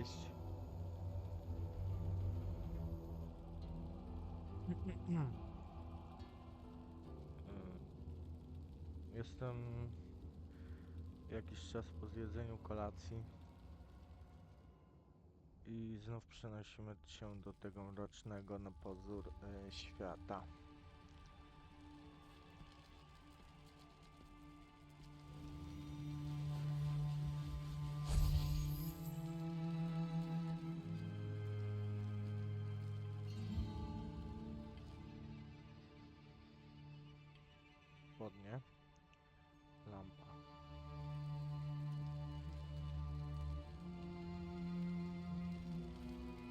wejść. Jestem jakiś czas po zjedzeniu kolacji i znów przenosimy się do tego mrocznego na pozór y, świata.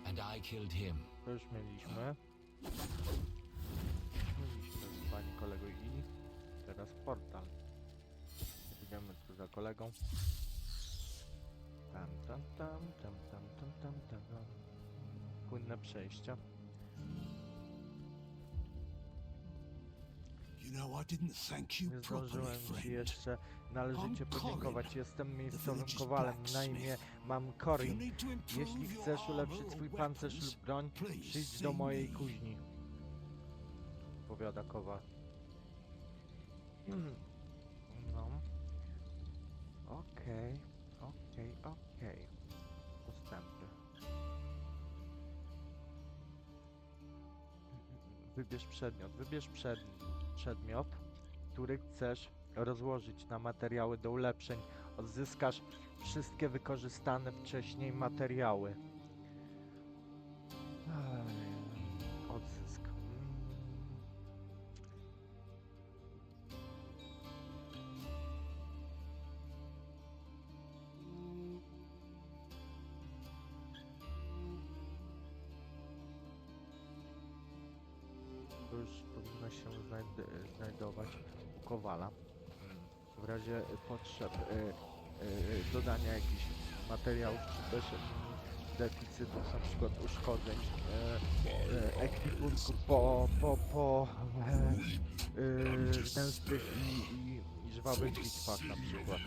And I killed him. To już mieliśmy. Mieliśmy z pani kolego i teraz portal. Idziemy tu za kolegą. Tam, tam, tam, tam, tam, tam, tam. tam. Płynne przejścia. Nie zdążyłem ci jeszcze należycie podziękować. Jestem miejscowym kowalem na imię mam Corin. Jeśli chcesz ulepszyć swój pancerz lub broń, przyjdź do mojej kuźni. Powiada kowal. Mm. No. Okej, okej, okej. Postępy. Wybierz przedmiot. Wybierz przed, przedmiot, który chcesz rozłożyć na materiały do ulepszeń. Odzyskasz wszystkie wykorzystane wcześniej materiały. Potrzeb y, y, dodania jakichś materiałów, czy też deficytów, na przykład uszkodzeń e, e, ekwipunku po, po, po e, częstych i, i, i żwawych bitwach na przykład.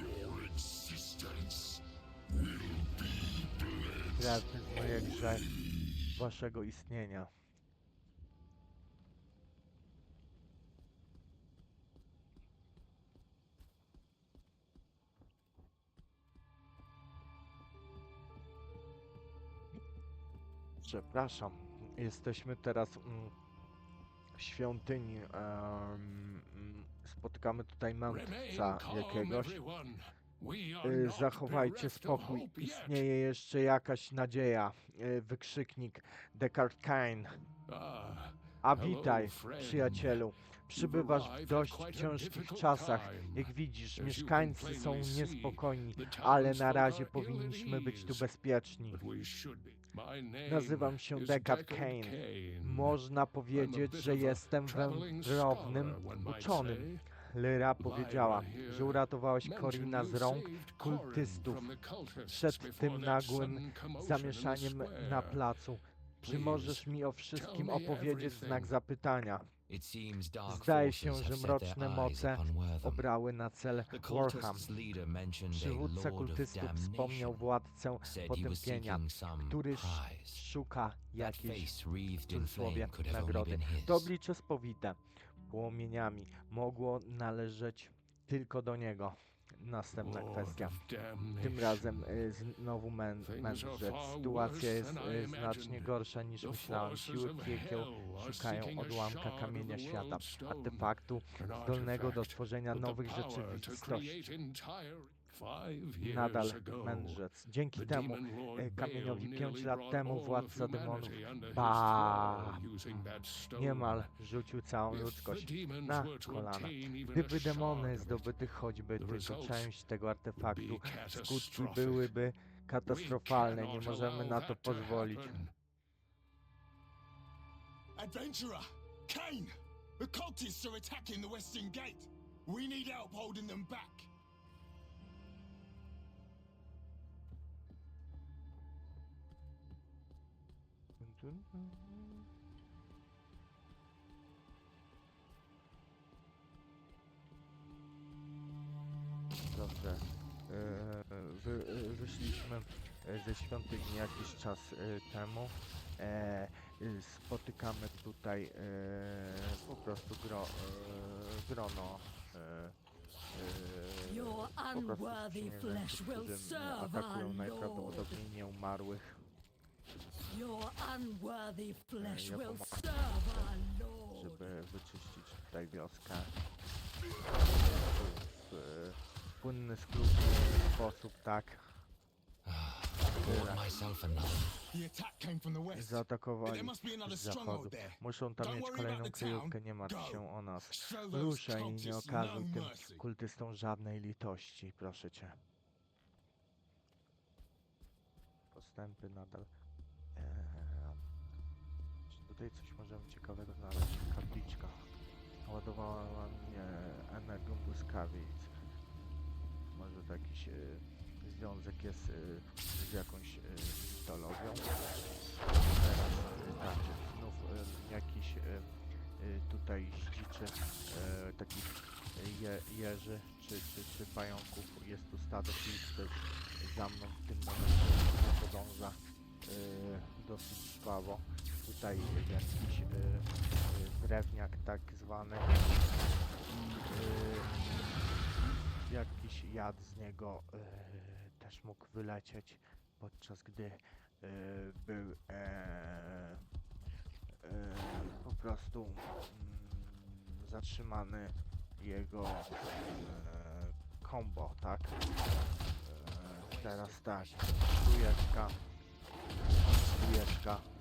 Prawdy z mojej grze waszego istnienia. Przepraszam, jesteśmy teraz mm, w świątyni. mm, spotykamy tutaj mędrca jakiegoś. Y, Zachowajcie spokój, istnieje jeszcze jakaś nadzieja. Y, Wykrzyknik Descartes Kain. Ah, A witaj, przyjacielu. Przybywasz w dość ciężkich czasach. Jak widzisz, mieszkańcy są niespokojni, ale na razie powinniśmy być tu bezpieczni. Nazywam się Cain. Cain. Można powiedzieć, że jestem wędrownym uczonym. Lyra powiedziała, że uratowałeś Korina z rąk kultystów przed tym nagłym zamieszaniem na placu. Czy możesz mi o wszystkim opowiedzieć znak zapytania? Zdaje się, że mroczne moce obrały na cel Warham. Przywódca kultystów wspomniał władcę potępienia, który szuka jakiejś w cudzysłowie nagrody. To oblicze spowite płomieniami mogło należeć tylko do niego. Następna kwestia. Tym razem y, znowu mędrzec. Sytuacja jest y, znacznie gorsza niż myślałem. Siły piekieł szukają odłamka kamienia świata, artefaktu zdolnego do tworzenia nowych rzeczywistości. Nadal ago, mędrzec. Dzięki temu e, kamieniowi pięć lat temu władca demonów humanity under his Ba thrall using that stone. niemal rzucił całą ludzkość the demons na kolana. Gdyby demony zdobyty choćby the tylko część tego artefaktu, be skutki catastrophic. byłyby We katastrofalne. Nie cannot możemy allow na to pozwolić. Adventurer! Kane! The cultists are attacking the western gate! We need help holding them back! Dobrze. E, Wy, wyszliśmy e, ze świątyni jakiś czas e, temu. E, spotykamy tutaj e, po prostu gro, e, grono e, e, Your po prostu flesh will którzy serve najprawdopodobniej nieumarłych. Your unworthy flesh ja will pomogę. serve our Lord. żeby wyczyścić tutaj wioskę w e, płynny, skrótny sposób, tak. Bought myself another. The attack came from the west. Zaatakowali There must be another z zachodu. stronghold there. Muszą tam Don't mieć worry kolejną about the town. kryjówkę, nie martw się o nas. Ruszaj i nie okazuj no tym kultystom żadnej litości, proszę cię. Postępy nadal. Tutaj coś możemy ciekawego znaleźć? Kapliczka. Ładowała mnie energią błyskawic. Może to jakiś e, związek jest e, z jakąś e, mitologią. Teraz e, tak, znów e, jakiś e, e, tutaj zdziczy e, takich e, je, jeży czy, czy, czy pająków. Jest tu stado pilic też za mną w tym momencie podąża e, dosyć żwawo. Tutaj jakiś e, drewniak tak zwany i e, jakiś jad z niego e, też mógł wylecieć podczas gdy był e, e, po prostu mm, zatrzymany jego e, combo, tak? E, teraz tak, trójeczka, trójeczka.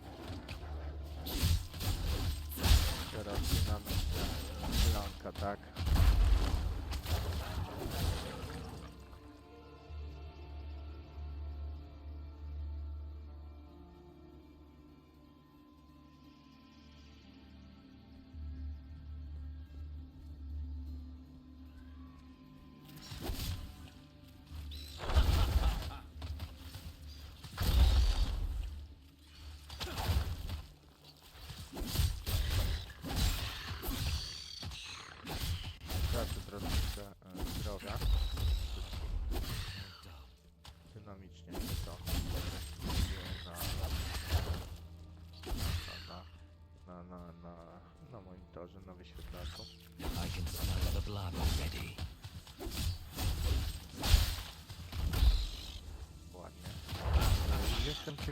Teraz dynamiczna szklanka, tak?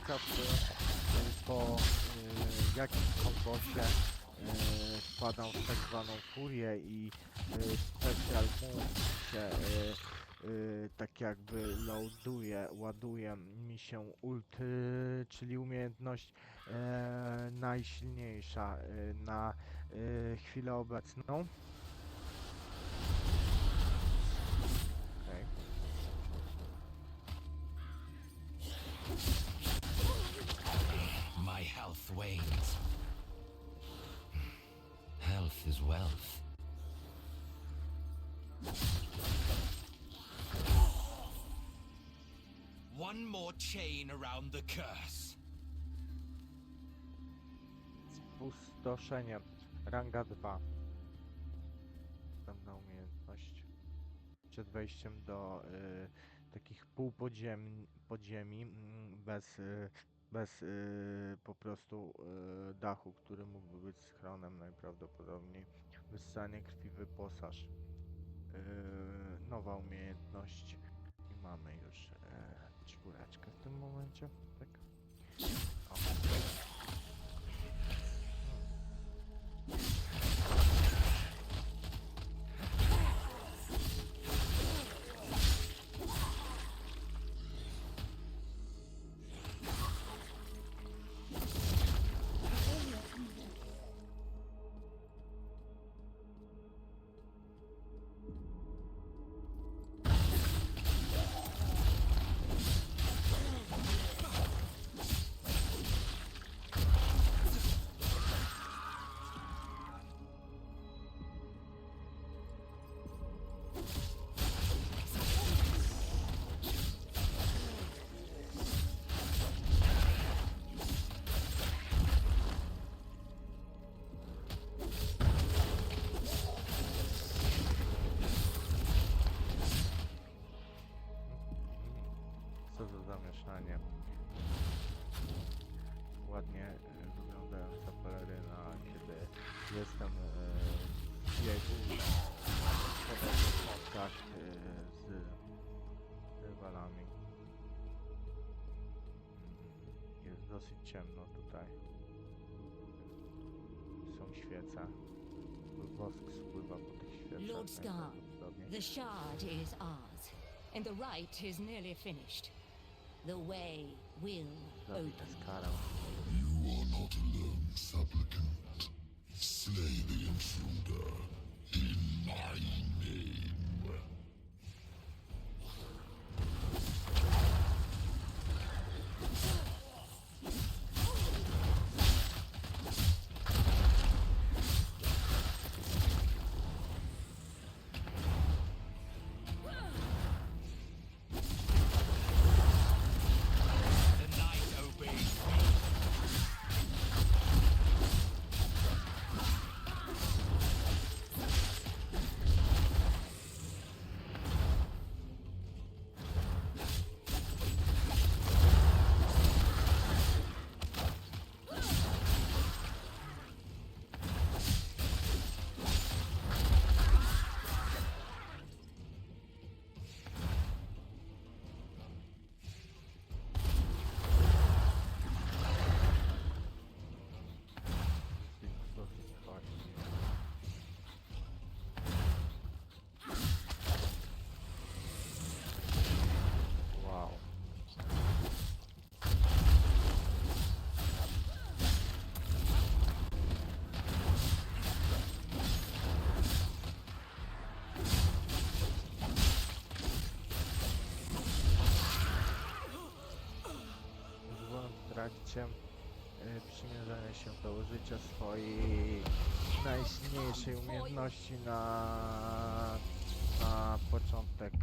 Jestem ciekaw e, po e, jakim kombosie e, wpadam w tak zwaną furię i e, special move się tak jakby loaduje, ładuje mi się ult, czyli umiejętność najsilniejsza na chwilę obecną. Health is wealth. One more chain around the curse. Spustoszenie. Ranga 2. Następna umiejętność. Przed wejściem do y, takich półpodziemi podziemi, mm, bez, y, bez y, po prostu y, dachu, który mógłby być schronem najprawdopodobniej. Wyssanie krwi wyposaż. Y, nowa umiejętność. I mamy już y, czwóreczkę w tym momencie. Tak? O. zamieszanie. Ładnie e, wyglądająca peleryna, kiedy jestem e, biegu. Kontakt e, z rywalami. Mm, Jest dosyć ciemno tutaj. Są świece. Wosk spływa po tych świecach. Lord Scar, najprawdopodobniej. The shard is ours, and the rite is nearly finished. The way will Zabij open. Skarę. You are not alone, supplicant. Slay the intruder in my name. Trakcie przymierzania się do użycia swojej najsilniejszej umiejętności na, na początek.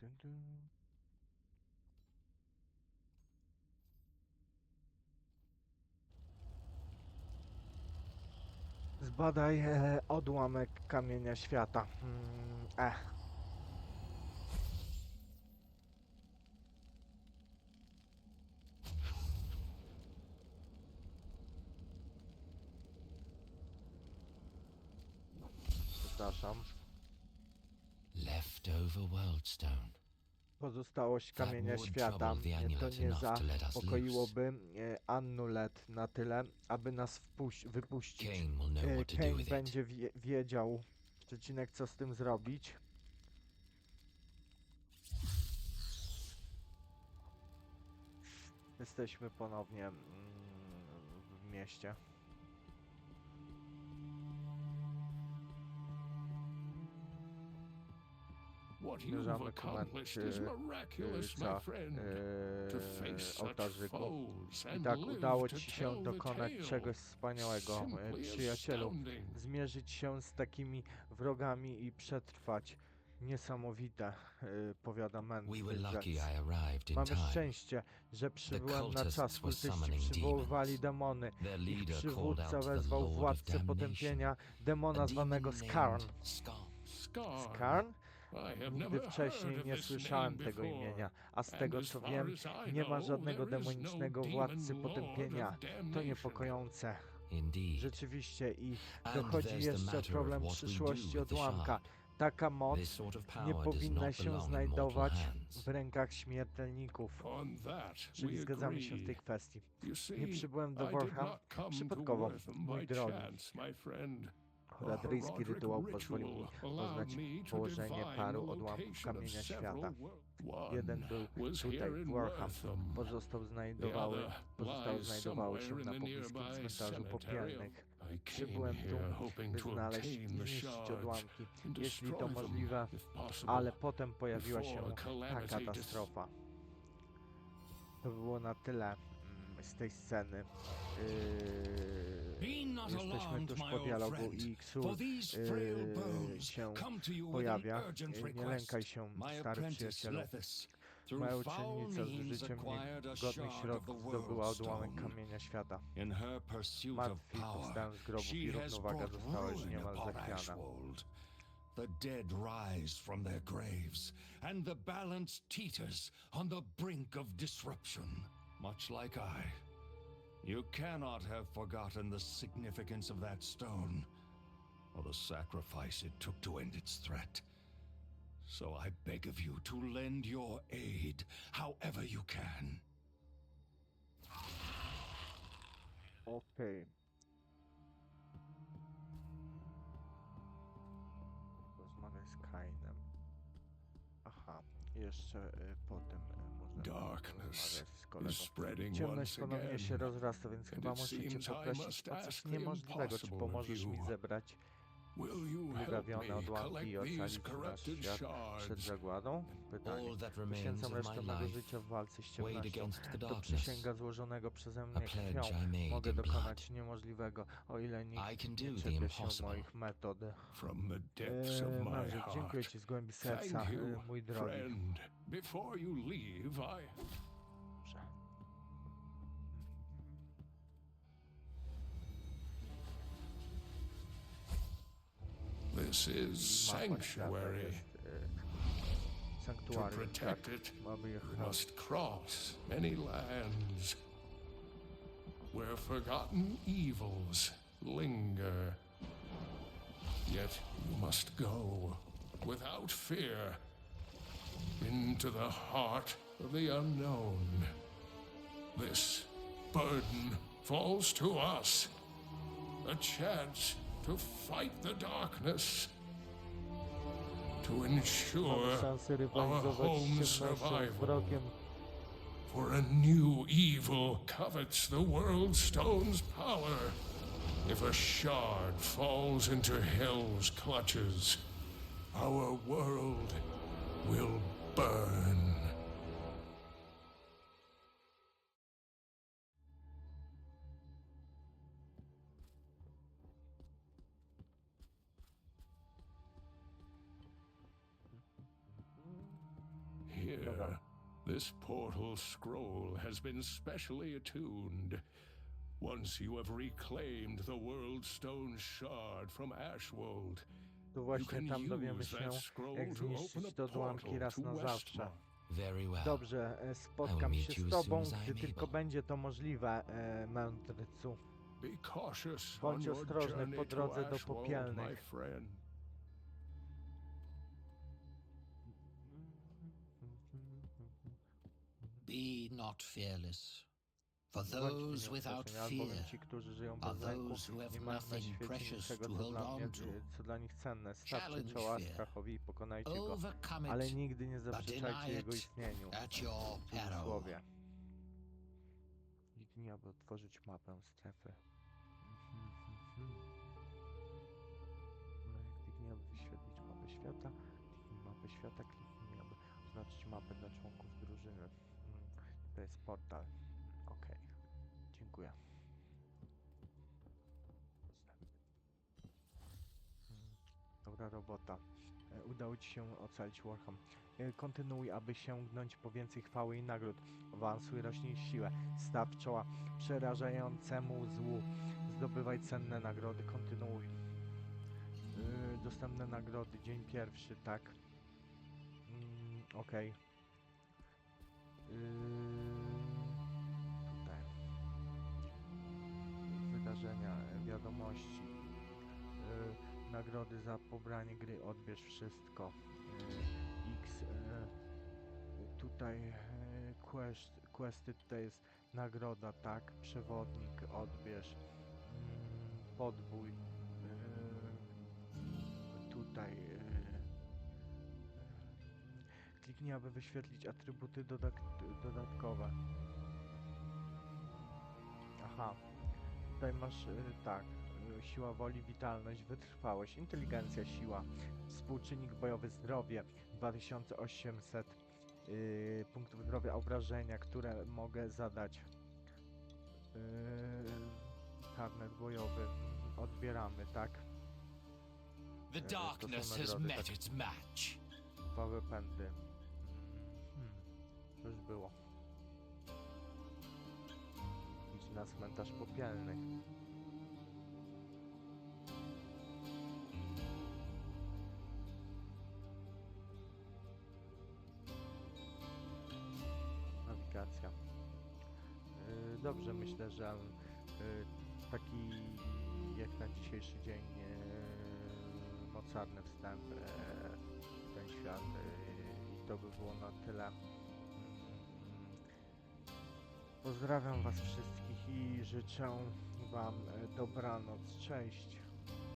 Dun. Zbadaj e, odłamek kamienia świata. Mm, e. Pozostałość kamienia świata. To nie zapokoiłoby e, Annulet na tyle, aby nas wpuś- wypuścić. Kane E, będzie wie- wiedział, przecinek, co z tym zrobić. Jesteśmy ponownie mm, w mieście. What you've accomplished is miraculous, my za friend. To face such ołtarzyku. foes I and tak udało ci się dokonać czegoś wspaniałego, Simply przyjacielu. Zmierzyć się z takimi wrogami i przetrwać. Niesamowite, powiada We Mendy were lucky Zec. I arrived in Mamy time. szczęście, że przybyłem na cultists czas. were Kultyści summoning przywoływali demony. Their Ich leader called przywódca out to the wezwał władcę potępienia demona zwanego Skarn. Skarn. Nigdy wcześniej nie słyszałem tego imienia, a z tego co wiem, nie ma żadnego no demonicznego demon władcy potępienia. To niepokojące. Rzeczywiście i dochodzi jeszcze problem przyszłości odłamka. Taka moc nie powinna się znajdować w rękach śmiertelników. Czyli zgadzamy się w tej kwestii. Nie przybyłem do Warham przypadkowo, mój drogi. Roderick rytuał pozwolił mi poznać położenie paru odłamków kamienia świata. Jeden był tutaj, w Warham. Pozostał znajdowały, lies znajdowały się na pobliskim cmentarzu popielnych. Przybyłem tu, by znaleźć i zniszczyć odłamki, jeśli to możliwe, ale potem pojawiła się ta katastrofa. To było na tyle mm, z tej sceny. Yy, jesteśmy alarmed, tuż my po dialogu i Xur bones się pojawia. Yy, Nie lękaj się, stary przyjacielu. Moja uczennica z życiem the środków zdobyła odłamek kamienia świata. Martwi powstając z grobów i równowaga została już niemal zachwiana. The dead rise from their graves, and the balance teeters on the brink of disruption. Much like I, you cannot have forgotten the significance of that stone, or the sacrifice it took to end its threat. So I beg of you to lend your aid however you can. Okej. Rozmawiaj z Kainem. Aha, jeszcze y, potem y, można Darkness z kolegą. Ciemność ponownie się rozrasta, więc chyba muszę cię poprosić o coś niemożliwego. Czy pomożesz mi zebrać me odłamki i ocalić nasz świat przed zagładą? Pytanie. Poświęcam resztę mego życia w walce z ciemnością. To przysięga złożonego przeze mnie krwią. Mogę dokonać niemożliwego, o ile nikt nie czepia się moich metod. Eee, dziękuję. Ci z głębi serca, e, you, mój drogi. This is sanctuary. To protect it, we must cross many lands where forgotten evils linger. Yet you must go without fear into the heart of the unknown. This burden falls to us. A chance to fight the darkness. To ensure our home survival. For a new evil covets the world stone's power. If a shard falls into hell's clutches, our world will burn. This portal scroll has been specially attuned. Once you have reclaimed the World Stone shard from Ashwold, Tu you właśnie can tam dowiemy use się, jak to open zniszczyć a te odłamki portal raz to na zawsze. Westmont. Very well. Dobrze, e, spotkam meet się you z tobą, gdy tylko będzie to możliwe, e, mędrcu. Be cautious on Bądź your ostrożny journey po drodze do Popielnych. Be not fearless, for those without fear ci, którzy żyją are bez lęku, those who have nothing precious to hold on to. co dla nich cenne. Stawcie Challenge czoła fear. strachowi i pokonajcie go, overcome ale it nigdy nie but zaprzeczajcie deny jego istnieniu. at your W cudzysłowie. Kliknij, aby otworzyć mapę strefy. Mhm, mhm. No i Kliknij, aby wyświetlić mapę świata. Kliknij mapę świata, kliknij, aby oznaczyć mapę dla członków drużyny. To jest portal. Ok. Dziękuję. Mm, Dobra robota. E, Udało Ci się ocalić Warham. E, Kontynuuj, aby sięgnąć po więcej chwały i nagród. Awansuj, rośnij siłę. Staw czoła przerażającemu złu. Zdobywaj cenne nagrody. Kontynuuj. Yy, dostępne nagrody. Dzień pierwszy, tak. Mm, Okej. Yy, Wydarzenia, e, wiadomości. Yy, nagrody za pobranie gry. Odbierz wszystko. Yy, X. Tutaj e, quest, questy tutaj jest nagroda, tak? Przewodnik, odbierz. Mm, podbój. Tutaj. Kliknij, aby wyświetlić atrybuty dodatkowe. Aha. Tutaj masz, yy, tak. yy, Siła woli, witalność, wytrwałość, inteligencja, siła, współczynnik bojowy, zdrowie 2800 yy, punktów zdrowia, obrażenia, które mogę zadać. Yy, karnet bojowy. Odbieramy, tak? The są darkness has nagrody, met tak. its match. Dwa wypędy. Hmm. To już było. Na cmentarz popielny. Nawigacja. Yy, Dobrze, myślę, że yy, taki jak na dzisiejszy dzień yy, mocarny wstęp w ten świat i to by było na tyle. Mm, Pozdrawiam Was wszystkich i życzę Wam e, dobranoc. Cześć.